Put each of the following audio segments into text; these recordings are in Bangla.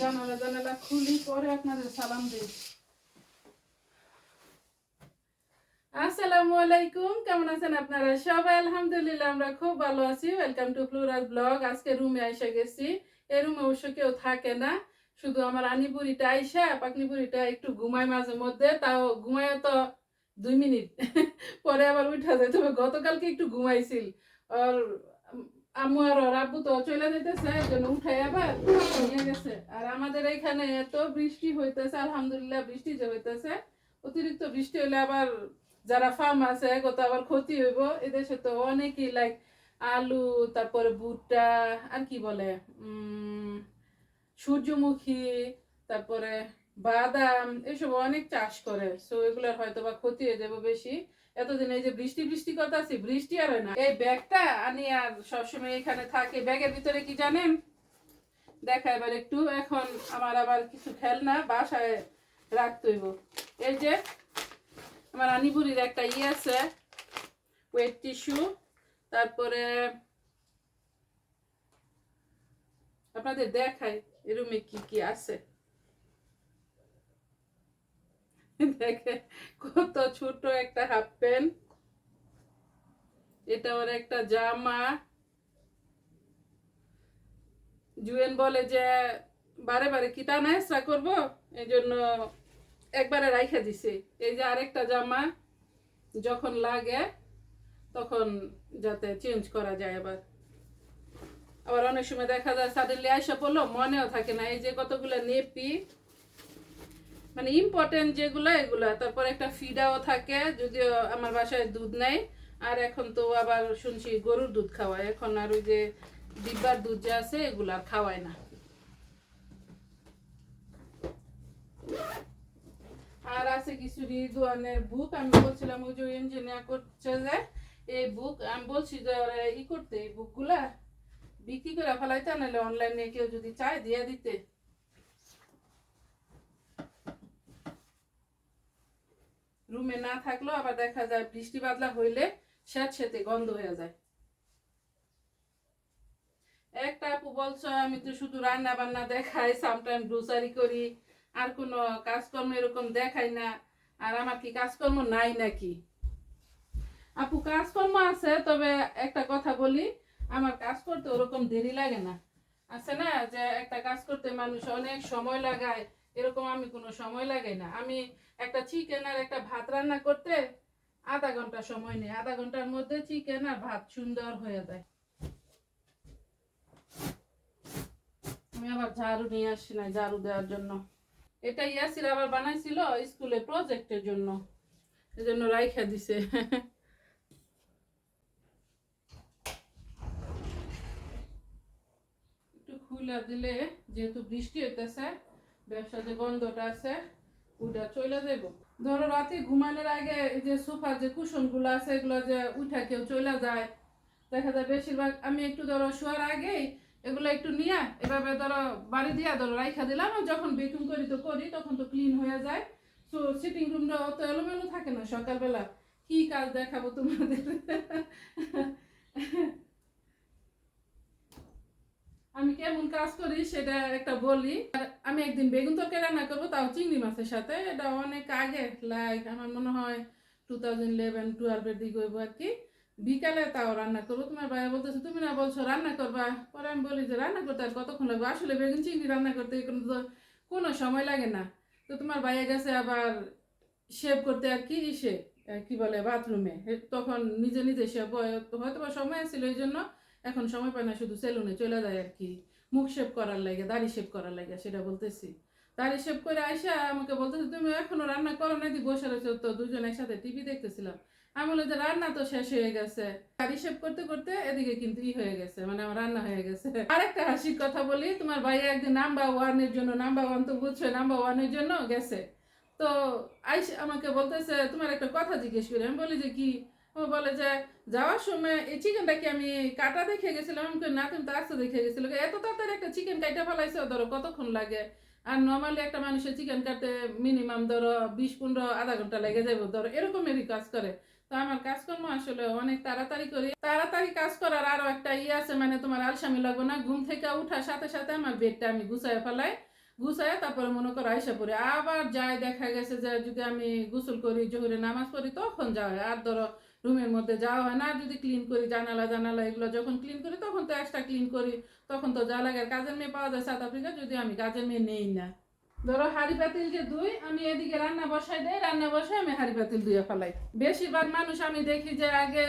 জানালা জানালা খুলি, পরে আপনাদের সালাম দিই। আসসালামু আলাইকুম, কেমন আছেন আপনারা সবাই? আলহামদুলিল্লাহ, আমরা খুব ভালো আছি। ওয়েলকাম টু ফ্লোরাল ব্লগ আজকে রুমে এসে গেছি। এই রুমে অবশ্য কেউ থাকে না। শুধু আমার আনিপুরিটা আইসা, পাকনিপুরিটা একটু ঘুমায় মাঝে মধ্যে, তাও ঘুমায় তো দুই মিনিট। পরে আবার উঠা যায়। তবে গতকালকে একটু ঘুমাইছিল। আর তো চলে যেতেছে এই জন্য উঠাই আবার নিয়ে গেছে। আর আমাদের এখানে এত বৃষ্টি হইতেছে, আলহামদুলিল্লাহ বৃষ্টি যে হইতেছে, অতিরিক্ত বৃষ্টি হলে আবার যারা ফার্ম আছে আবার ক্ষতি হইব। এদেশে তো অনেকই লাইক আলু, তারপরে ভুট্টা, আর কি বলে সূর্যমুখী, তারপরে বাদাম, এসব অনেক চাষ করে। সো এগুলোর হয়তো বা ক্ষতি হয়ে যাবে বেশি। এতদিন এই যে বৃষ্টি বৃষ্টি কথা আছে বৃষ্টি আর হয় না। এই ব্যাগটা আনি আর সবসময় এখানে থাকে। ব্যাগের ভিতরে কি জানেন? দেখা, এবার একটু, এখন আমার আবার কিছু খেলনা বাসায় রাখতে হইব। এই যে, আমার আনিবুরির একটা ইয়ে আছে ওয়েট টিস্যু তারপরে, আপনাদের দেখাই এরুমে কি কি আছে? দেখে কত ছোট একটা হাফ প্যান্ট এটা ওর একটা জামা। জুয়েন বলে যে, বারে বারে কি টানা হেসরা করব? এই জন্য একবারে রাইখা দিছে। এই যে আরেকটা জামা, যখন লাগে তখন যাতে চেঞ্জ করা যায় আবার। আবার অনেক সময় দেখা যায় সাডেনলি আইসা পড়ল, মনেও থাকে না। এই যে কতগুলো নেপি মানে ইম্পর্টেন্ট যেগুলো, এগুলা। তারপর একটা ফিডাও থাকে, যদিও আমার বাসায় দুধ নেই। আর এখন তো আবার শুনছি গরুর দুধ খাওয়ায়। এখন আর ওই যে ডিব্বার দুধ যে আছে, এগুলা আর খাওয়ায় না। আর আছে কিছু রিদওয়ানের বুক আমি বলছিলাম ওই যে ইঞ্জিনিয়ার করছে যে, এই বুক আমি বলছি যে ই করতে, এই বুকগুলা বিক্রি করে ফেলাইতে, নাহলে অনলাইনে কেউ যদি চায়, দিয়ে দিতে। রুমে না থাকলেও আবার দেখা যায় বৃষ্টি বাদলা হইলে স্যাঁত সেতে গন্ধ হয়ে যায়। একটা আপু বলছো, আমি তো শুধু রান্না বান্না দেখাই সামটাইম গ্রোসারি করি, আর কোনো কাজকর্ম এরকম দেখাই না। আর আমার কি কাজকর্ম নাই নাকি? আপু, কাজকর্ম আছে, তবে একটা কথা বলি, আমার কাজ করতে ওরকম দেরি লাগে না। আছে না, যে একটা কাজ করতে মানুষ অনেক সময় লাগায় এরকম আমি কোনো সময় লাগাই না। আমি একটা চিকেন আর একটা ভাত রান্না করতে আধা ঘণ্টা সময় নেই। আধা ঘণ্টার মধ্যে চিকেন আর ভাত সুন্দর হয়ে যায়। আমি আবার ঝাড়ু নিয়ে আসছি না ঝাড়ু দেওয়ার জন্য। এটা ইয়াসির আবার বানাইছিল স্কুলে প্রজেক্টের জন্য। এজন্য রাইখা দিছে। একটু খুলে দিলে যেহেতু বৃষ্টি হইতেছে ব্যবসা যে গন্ধটা আছে, ওটা চলে যাব ধরো রাতে ঘুমানোর আগে যে সোফার যে কুশনগুলো আছে, এগুলো যে উঠা কেউ চলে যায়, দেখা যায় বেশিরভাগ আমি একটু ধরো শোয়ার আগেই এগুলো একটু নিয়ে এভাবে ধরো বাড়ি দিয়া ধরো রাইখা দিলাম যখন বেকুম করি তো করি, তখন তো ক্লিন হয়ে যায়। তো সিটিং রুমটা অত এলোমেলো থাকে না সকালবেলা। কি কাজ দেখাবো তোমাদের? আমি কেমন কাজ করি সেটা একটা বলি। আর আমি একদিন বেগুন তরকারি রান্না করব তাও চিংড়ি মাছের সাথে। এটা অনেক আগে লাইক আমার মনে হয় টু থাউজেন্ড ইলেভেন টুয়েলভের দিকে হইব আর কি। বিকালে তাও রান্না করব। তোমার ভাইয়া বলতেছে তুমি না বলছো রান্না করবা? পরে আমি বলি যে রান্না করতে আর কতক্ষণ লাগবে? আসলে বেগুন চিংড়ি রান্না করতে কোনো তো কোনো সময় লাগে না। তো তোমার ভাইয়া গেছে আবার শেভ করতে আর কি আহ, কি বলে বাথরুমে তখন নিজে নিজে শেভ হয়তো বা সময় ছিল এই জন্য। এখন সময় পায় না, শুধু সেলুনে চলে যায় আর কি। মুখ শেভ করার লাগে, দাড়ি শেভ করার লাগে, সেটা বলতেছি। দাড়ি শেভ করে আইসা আমাকে বলতেছে, তুমি এখনও রান্না করো না দি বসে রয়েছে। তো দুজন একসাথে টিভি দেখতেছিলাম। আমি বলে যে, রান্না তো শেষ হয়ে গেছে। দাড়ি শেভ করতে করতে এদিকে কিন্তু ই হয়ে গেছে মানে আমার রান্না হয়ে গেছে। আরেকটা হাসির কথা বলি, তোমার ভাইয়া একদিন নাম্বার ওয়ানের জন্য নাম্বার ওয়ান তো বুঝছ নাম্বার ওয়ানের জন্য গেছে। তো আইসা আমাকে বলতেছে, তোমার একটা কথা জিজ্ঞেস করি। আমি বলি যে, কি? ও বলে যে, যাওয়ার সময় এই চিকেনটা কি আমি কাটা দেখে গেছিলাম? আমি না, তুমি তো আস্তে দেখে গেছিল এত তাড়াতাড়ি একটা চিকেন কাটা ফেলাইছে, ধরো কতক্ষণ লাগে? আর নর্মালি একটা মানুষের চিকেন কাটতে মিনিমাম ধরো বিশ, পনেরো, আধা ঘণ্টা লেগে যাবে ধরো এরকমেরই কাজ করে। তো আমার কাজকর্ম আসলে অনেক তাড়াতাড়ি করি। তাড়াতাড়ি কাজ করার আরও একটা ইয়ে আছে মানে তোমার আলসামি লাগবে না, ঘুম থেকে উঠার সাথে সাথে আমার বেডটা আমি গুছায় ফেলাই। গুছায় তারপরে মনে করো আইসা পড়ে। আবার যাই দেখা গেছে যে যদি আমি গোসল করি, জোহরে নামাজ পড়ি, তখন হয় আর ধরো রুমের মধ্যে যাওয়া হয় না। যদি ক্লিন করি, জানালা জানালা এগুলো যখন ক্লিন করি, তখন তো এক্সট্রা ক্লিন করি। তখন তো যা লাগে কাজের মেয়ে পাওয়া যায় সাউথ আফ্রিকা যদি আমি কাজের মেয়ে নেই না। ধরো হাড়ি পাতিল যে দুই আমি এদিকে রান্না বসাই দেয় রান্না বসাই আমি হাড়ি পাতিল ধুয়ে ফেলাই। বেশিরভাগ মানুষ আমি দেখি যে আগে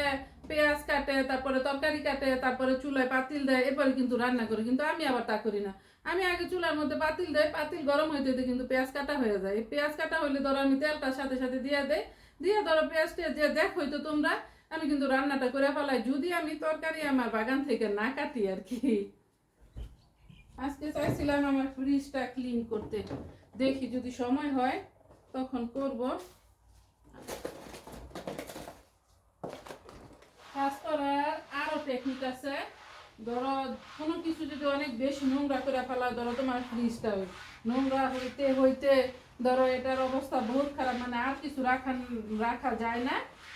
পেঁয়াজ কাটে, তারপরে তরকারি কাটে, তারপরে চুলায় পাতিল দেয়, এরপরে কিন্তু রান্না করি। কিন্তু আমি আবার তা করি না। আমি আগে চুলার মধ্যে পাতিল দেয় পাতিল গরম হইতে কিন্তু পেঁয়াজ কাটা হয়ে যায়। পেঁয়াজ কাটা হইলে ধরো আমি তেলটার সাথে সাথে দিয়ে দেই দিয়ে ধরো পেঁয়াজটা যে দেখ হইতো তোমরা, আমি কিন্তু রান্নাটা করে ফেলাই। যদি আমি তরকারি আমার বাগান থেকে না কাটি আর কি। আজকে চাইছিলাম আমার ফ্রিজটা ক্লিন করতে। দেখি যদি সময় হয়, তখন করব। কাজ করার আরও টেকনিক আছে। ধরো, কোনো কিছু যদি অনেক বেশি নোংরা করে ফেলা ধরো তোমার ফ্রিজটা নোংরা হইতে হইতে ধরো এটার অবস্থা বহুত খারাপ মানে আর কিছু রাখা রাখা যায় না।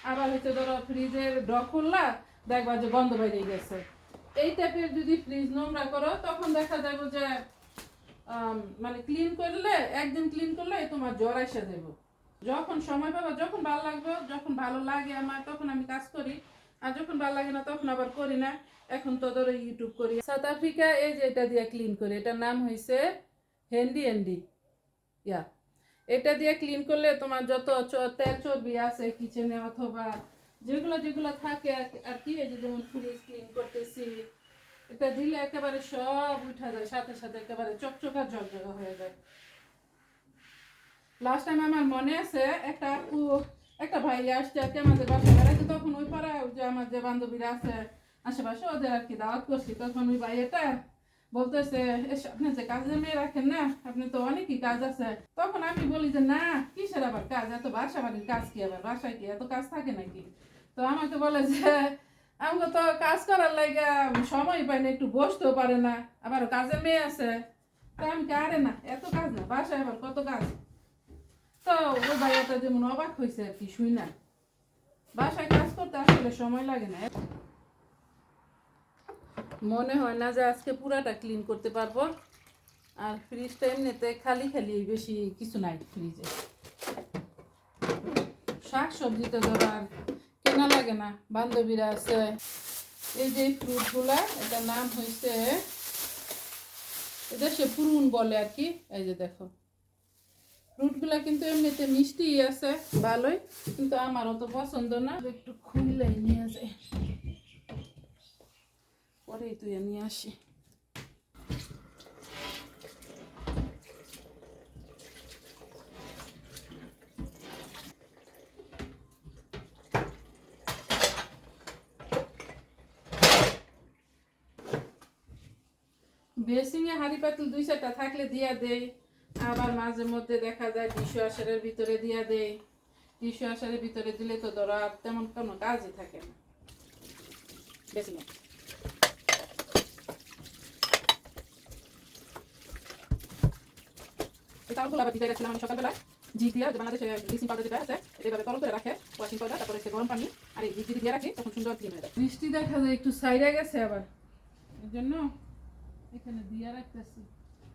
আবার হচ্ছে ধরো ফ্রিজের ড খুললা, দেখবা যে বন্ধ বাইরে গেছে। এই টাইপের যদি ফ্রিজ নোংরা করো, তখন দেখা যাবে যে মানে ক্লিন করলে, একদিন ক্লিন করলে তোমার জ্বর এসে দেবো যখন সময় পাবো, যখন ভালো লাগবে, যখন ভালো লাগে আমার, তখন আমি কাজ করি। আর যখন ভালো লাগে না, তখন আবার করি না। এখন তো ধরো ইউটিউব করি। সাউথ আফ্রিকা এই যে এটা দিয়ে ক্লিন করি, এটার নাম হয়েছে হেন্ডি এন্ডি ইয়া এটা দিয়ে ক্লিন করলে তোমার যত তেল চর্বি আছে কিচেনে অথবা যেগুলো যেগুলো থাকে আর কি- এই যে যেমন ফ্রিজ ক্লিন করতেছি, এটা দিলে একেবারে সব উঠা যায়, সাথে সাথে একেবারে চকচকা ঝকঝকা হয়ে যায়। লাস্ট টাইম আমার মনে আছে, একটা আপু, একটা ভাই আসছে আর কি আমাদের বাসায়। বেড়াইতে তখন ওই পাড়ায় যে আমার যে বান্ধবীরা আছে, আশেপাশে ওদের আর কি দাওয়াত করছি, তখন ওই ভাইয়াটা বলতেছে "এস, আপনি যে কাজের মেয়ে রাখেন না আপনি তো অনেকই কাজ আছে। তখন আমি বলি যে না কিসের আবার কাজ? এত বাসা বাড়ির কাজ কি আবার? বাসায় কি এত কাজ থাকে নাকি? তো আমাকে বলে যে আমাকে তো কাজ করার লাগে সময় পাই না একটু বসতেও পারে না আবার কাজের মেয়ে আছে। তো আমি আরে না এত কাজ না বাসায় আবার কত কাজ? তো ওই ভাইয়াটা যেমন অবাক হয়েছে আর কি শুই না। বাসায় কাজ করতে আসলে সময় লাগে না। মনে হয় না যে আজকে পুরাটা ক্লিন করতে পারব। আর ফ্রিজটা এমনিতে খালি খালি বেশি কিছু নাই ফ্রিজে শাক সবজিতে ধরো আর কেনা লাগে না। বান্ধবীরা আছে। এই যে ফ্রুটগুলা এটার নাম হয়েছে এটা সে পুরুন বলে আর কি। এই যে দেখো। ফ্রুটগুলা কিন্তু এমনিতে মিষ্টি আছে, ভালোই। কিন্তু আমার অত পছন্দ না। একটু খুললে নিয়ে যায় পরেই তুই নিয়ে বেসিংয়ে হাঁড়ি পাতিল দুই চারটা থাকলে দিয়া দেই, আবার মাঝে মধ্যে দেখা যায় টিস্যু আসারের ভিতরে দিয়া দেই। টিস্যু আসারের ভিতরে দিলে তো ধরো তেমন কোনো কাজই থাকে না। বেসিংয়ে আমি সকালবেলা দিয়ে বাংলাদেশে ব্লিচিং পাউডার যেটা আছে এটা এভাবে তরল করে রাখে ওয়াশিং পাউডার তারপরে সে গরম পানি আর এই দিয়ে রাখি, তখন সুন্দর ক্লিন হয়ে যায়। বৃষ্টি দেখা যায়, একটু সাইডে গেছে আবার। এই জন্য এখানে দিয়ে রাখতেছি।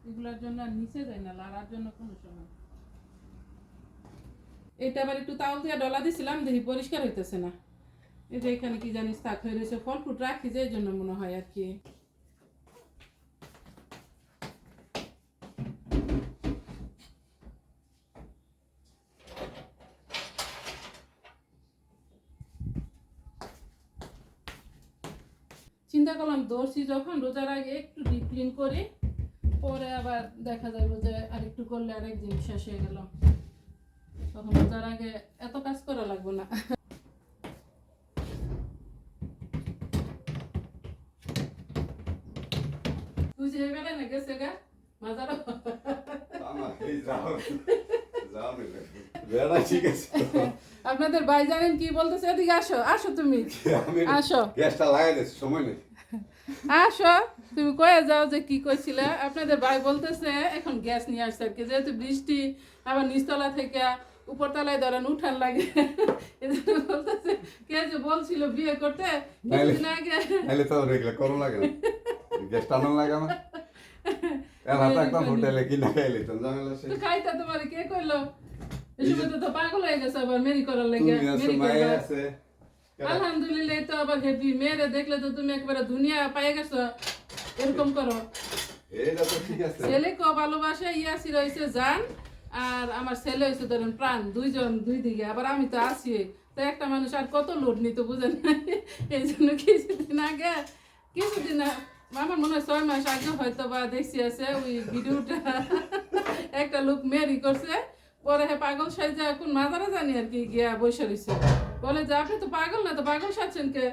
এগুলোর জন্য আর নিচে যায় না, লাড়ার জন্য কোনো সময়। এটা আবার একটু তাও দিয়ে ডলা দিছিলাম, দেখি পরিষ্কার হইতেছে না। এই যে এখানে কি জানিস থাক হয়ে রয়েছে, ফল ফুট রাখি যে, এই জন্য মনে হয় আর কি চিন্তা করলাম দর্শি যখন রোজার আগে একটু ডিপ ক্লিন করি পরে আবার দেখা যাবে যে আর একটু করলে আরেক দিন শেষ হয়ে গেল। তখন রোজার আগে এত কাজ করা লাগবে না। তুই যে গেছে গা মাজারও। আপনাদের ভাই জানেন কি বলতেছে? এদিকে আসো আসো তুমি। আসো। গ্যাসটা লাগাই দিচ্ছি সময় নেই। আসো তুমি কয়ে যাও যে কি কইছিলে। আপনাদের ভাই বলতেছে এখন গ্যাস নিয়ে আসছে আর কি। যেহেতু বৃষ্টি আবার নিচতলা থেকে উপরতলায় ধরেন উঠান লাগে বলতেছে কে যে বলছিল বিয়ে করতে কিছুদিন আগে। নাহলে তো রেগুলার করো লাগে না। গ্যাস টানো লাগে হোটেলে খাইলে তো খাইতা তোমার কে কইলো? এই সময় তো পাগল হয়ে গেছে আবার মেরি করার লেগে মেরি আছে। আলহামদুলিল্লাহ তো আবার মেয়েরে দেখলে তো তুমি একবারে দুনিয়া গেছো। এরকম করো। ভালোবাসে ইয়াসি রয়েছে জান আর আমার ছেলে হয়েছে ধরেন প্রাণ দুইজন দুই দিকে। আবার আমি তো আছি। তো একটা মানুষ আর কত লোড নিতে বুঝেন এই জন্য কিছুদিন আগে কিছুদিন আমার মনে হয় ছয় মাস আগে হয়তো বা দেখছি আছে ওই ভিডিওটা। একটা লোক মেরি করছে পরে হে পাগল সাইজা এখন মাজারা জানি আর কি গিয়া বসে রয়েছে বলে যে, আপনি তো পাগল না তো পাগল সাজছেন কে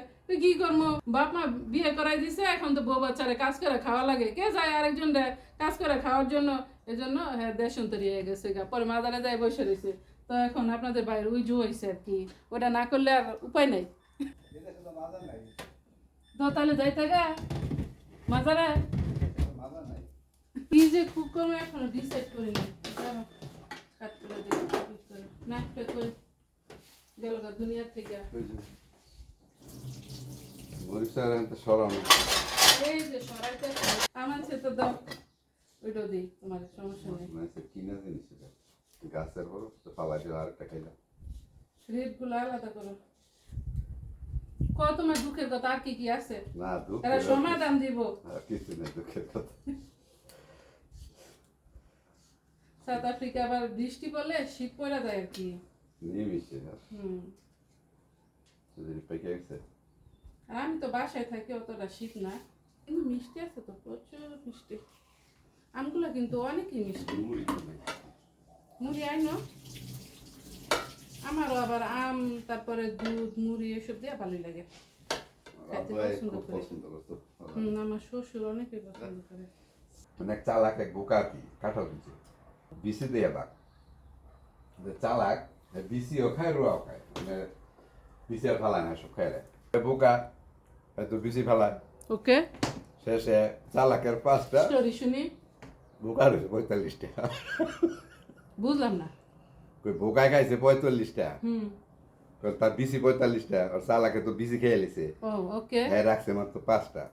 কি করব? বাপ মা বিয়ে করাই দিছে, এখন তো বউ বাচ্চারে কাজ করে খাওয়া লাগে। কে যায় আরেকজন রে কাজ করে খাওয়ার জন্য? এই জন্য হ্যাঁ দেশান্তরি হয়ে গেছে গা। পরে মাজারে যায় বসে রয়েছে তো এখন আপনাদের বাইরে উইজু হয়েছে আর কি। ওটা না করলে আর উপায় নাই। তো তাহলে যাইতে গা। মাজারে কি যে কুক করব এখনও ডিসাইড করি না কাট করে দিই কি করে। না একটা করে গেল গা দুনিয়ার থেকে মরিচার তো সরানো এই যে সরাইতে আমার সে তো দাও। ওইটাও দিই তোমার সমস্যা নেই। মানে কিনা জিনিস এটা গাছের বড় তো পালা দিয়ে আরেকটা খাইলাম রেটগুলো আলাদা করো। কত তোমার দুঃখের কথা আর কি কি আছে? না দুঃখ তারা সমাধান দিব। আর কিছু দুঃখের কথা। সাউথ আফ্রিকা আবার বৃষ্টি পড়লে শীত পড়া যায় আর কি। আর হুম পেকে গেছে আর আমি তো বাসায় থাকি অতটা শীত না কিন্তু মিষ্টি আছে তো প্রচুর মিষ্টি আমগুলো কিন্তু অনেকই মিষ্টি মুড়ি। আইনো আমারও আবার আম তারপরে দুধ মুড়ি এসব দিয়ে ভালোই লাগে আমার শ্বশুর অনেকে পছন্দ করে এক চালাক এক বোকা কাঁঠাল দিচ্ছে বিসি দিয়ে দাগ চালাক বিসিও খায় রোয়াও খায় মানে বিসি আর ফালায় না সব খায় বোকা হয়তো বিসি ফালায়। ওকে। শেষে চালাকের পাঁচটা স্টোরি শুনি। বোকা রয়েছে পঁয়তাল্লিশটা। বুঝলাম না। কই বোকায় খাইছে পঁয়তাল্লিশটা? হুম। তার বিসি পঁয়তাল্লিশটা আর চালাকে তো বিসি খেয়ে লিছে। ও ওকে। হ্যাঁ রাখছে মাত্র পাঁচটা।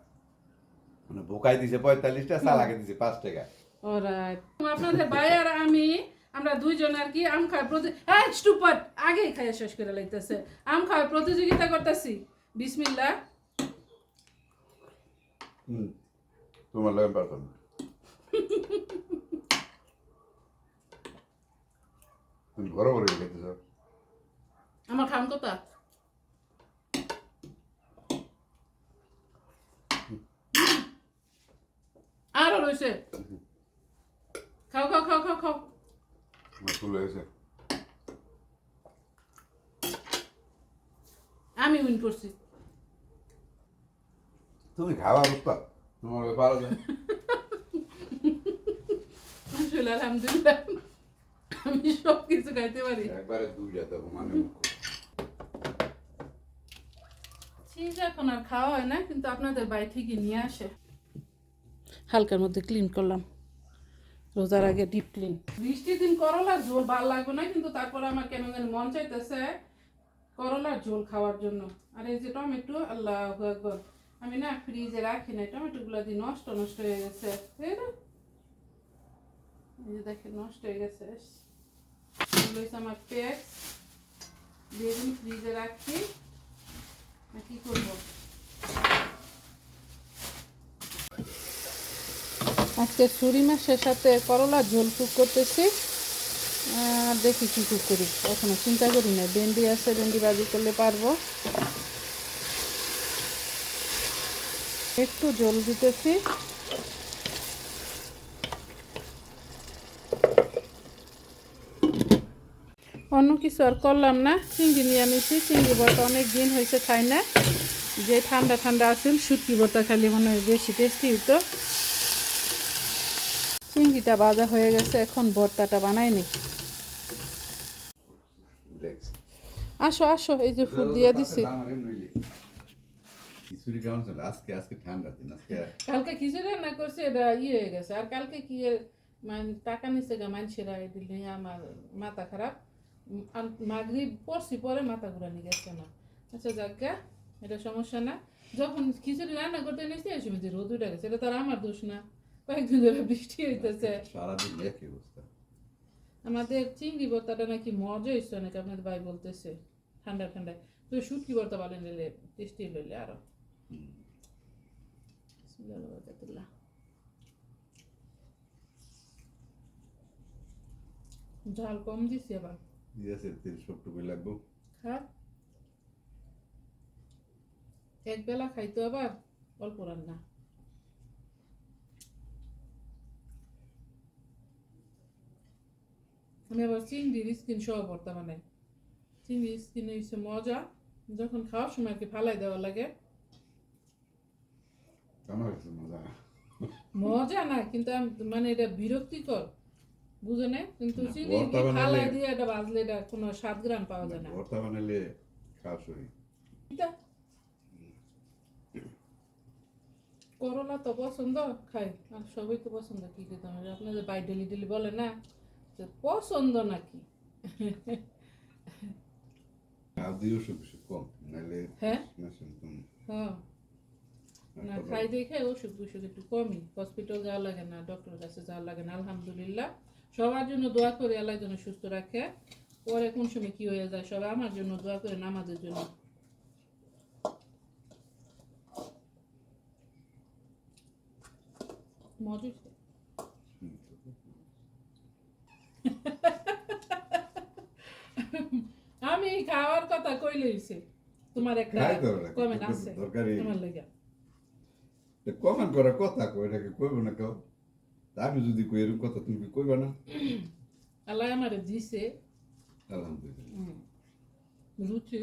মানে বোকায় দিছে পঁয়তাল্লিশটা চালাকে দিছে পাঁচ টাকা। অলরাইট আপনাদের ভাই আর আমি আমরা দুইজন আর কি আম প্রতি হ্যাঁ স্টুপার আগেই খাইয়া শেষ করে লাইতেছে। আম খাওয়ার প্রতিযোগিতা করতেছি। বিসমিল্লাহ। হুম তোমার লাগে পারতাম। তুমি বড় বড় খেতেছ আমার খাম কথা আরও রয়েছে ফুল হয়েছে আমি উইন করছি তুমি খাওয়া বুঝতা তোমার পারো যায় আসলে আলহামদুলিল্লাহ আমি সব কিছু খাইতে পারি একবারে দুইটা দেবো মানে চিজ এখন আর খাওয়া হয় না কিন্তু আপনাদের বাড়ি ঠিকই নিয়ে আসে হালকার মধ্যে ক্লিন করলাম। রোজার আগে ডিপ ক্লিন বৃষ্টির দিন করলার ঝোল ভালো লাগবে না কিন্তু তারপরে আমার কেন জানি মন চাইতেছে করলার ঝোল খাওয়ার জন্য। আর এই যে টমেটো আল্লাহ একবার আমি না ফ্রিজে রাখি নাই টমেটোগুলো দিয়ে নষ্ট নষ্ট হয়ে গেছে। এই না? এই যে দেখেন নষ্ট হয়ে গেছে। এগুলো হচ্ছে আমার পেঁয়াজ দিয়ে দিন ফ্রিজে রাখি। কি করব? আজকে ছুরি মাছের সাথে করলা ঝোল কুক করতেছি। আর দেখি কি কুক করি। এখনও চিন্তা করি না ভেন্ডি আছে, ভেন্ডি ভাজি করলে পারব। একটু জল দিতেছি। অন্য কিছু আর করলাম না। চিংড়ি নিয়ে আনিছি। চিংড়ি বড়টা অনেক দিন হয়েছে খাই না। যে ঠান্ডা ঠান্ডা আছে শুটকি বড়টা খালি মনে হয় বেশি টেস্টি হতো চিংড়িটা ভাজা হয়ে গেছে, এখন ভর্তাটা বানাইনি দেখছি আসো আসো, এই যে ফুড দিয়ে দিছি। আর পড়ছি পরে মাথা না আচ্ছা এটা সমস্যা না। যখন খিচুড়ি রান্না করতে নিয়েছি রোদ উঠে গেছে, এটা তো আর আমার দোষ না। কয়েকদিন ধরে বৃষ্টি হইতেছে। সারাদিন একই অবস্থা আমাদের চিংড়ি ভর্তাটা নাকি মজা হয়েছে অনেক আপনাদের ভাই বলতেছে ঠান্ডা ঠান্ডা তো শুটকি ভর্তা বলেন নিলে টেস্টি লইলে আরও। ঝাল কম দিছি আবার। দিয়েছে তিন সবটুকু লাগবো। খা। এক বেলা খাইতো আবার অল্প রান্না। আমি আবার চিংড়ির স্কিন সহ ভর্তা বানাই। চিংড়ির স্কিন হচ্ছে মজা যখন খাওয়ার সময় কি ফালাই দেওয়া লাগে। মজা? মজা না কিন্তু মানে এটা বিরক্তিকর বুঝে না কিন্তু চিনি ফালাই দিয়ে এটা বাজলে এটা কোনো স্বাদ গ্রাম পাওয়া যায় না। ভর্তা বানালে খাওয়া শরীর করলা তো পছন্দ খাই। আর সবাই তো পছন্দ কি খেতে আপনাদের বাই ডেলি ডেলি বলে না পছন্দ নাকি? কম নাহলে হ্যাঁ? না হ্যাঁ। না খাই দেখে ওষুধ টুষুধ একটু কমই। হসপিটাল যাওয়া লাগে না ডক্টর কাছে যাওয়া লাগে না আলহামদুলিল্লাহ। সবার জন্য দোয়া করে আল্লাহ যেন সুস্থ রাখে। পরে কোন সময় কি হয়ে যায় সবাই আমার জন্য দোয়া করেন আমাদের জন্য। মজা হয়েছে। আমি খাওয়ার কথা কইলে হইছে। তোমার একটা কমেন্ট আছে তোমার লাগে কমান করার কথা কই এটাকে কইব না কেউ? আমি যদি কই এরকম কথা তুমি কইবা না? আল্লাহ আমারে দিছে। আলহামদুলিল্লাহ। রুচি।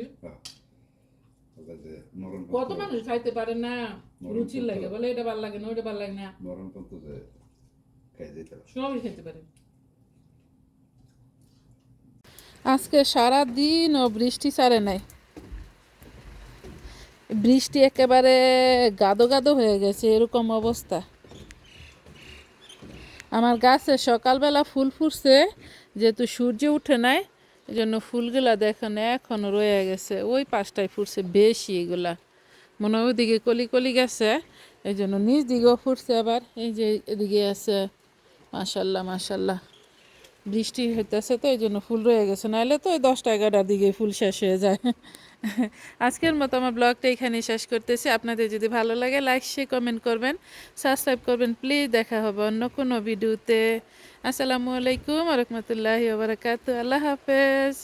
কত মানুষ খাইতে পারে না? রুচির লাগে বলে এটা ভালো লাগে না ওটা ভালো লাগে না। মরণ পর্যন্ত সবই খেতে পারে। আজকে সারা ও বৃষ্টি ছাড়ে নাই। বৃষ্টি একেবারে গাদো গাদো হয়ে গেছে, এরকম অবস্থা। আমার গাছে সকালবেলা ফুল ফুটছে, যেহেতু সূর্য উঠে নাই এই জন্য ফুলগুলা দেখেন এখনও রয়ে গেছে। ওই পাশটায় ফুটছে বেশি এগুলা। মনে হয় ওইদিকে কলি কলি গেছে এই জন্য নিচ দিকেও ফুটছে আবার, এই যে এদিকে আছে। মাশাল্লাহ মাশাল্লাহ। বৃষ্টি হইতেছে তো এই জন্য ফুল রয়ে গেছে। নাহলে তো ওই দশটা এগারোটার দিকে ফুল শেষ হয়ে যায়। আজকের মতো আমার ব্লগটা এখানে শেষ করতেছি। আপনাদের যদি ভালো লাগে লাইক শেয়ার কমেন্ট করবেন। সাবস্ক্রাইব করবেন। প্লিজ দেখা হবে অন্য কোনো ভিডিওতে। আসসালামু আলাইকুম রহমতুল্লাহি ওবরাকাত আল্লাহ হাফেজ।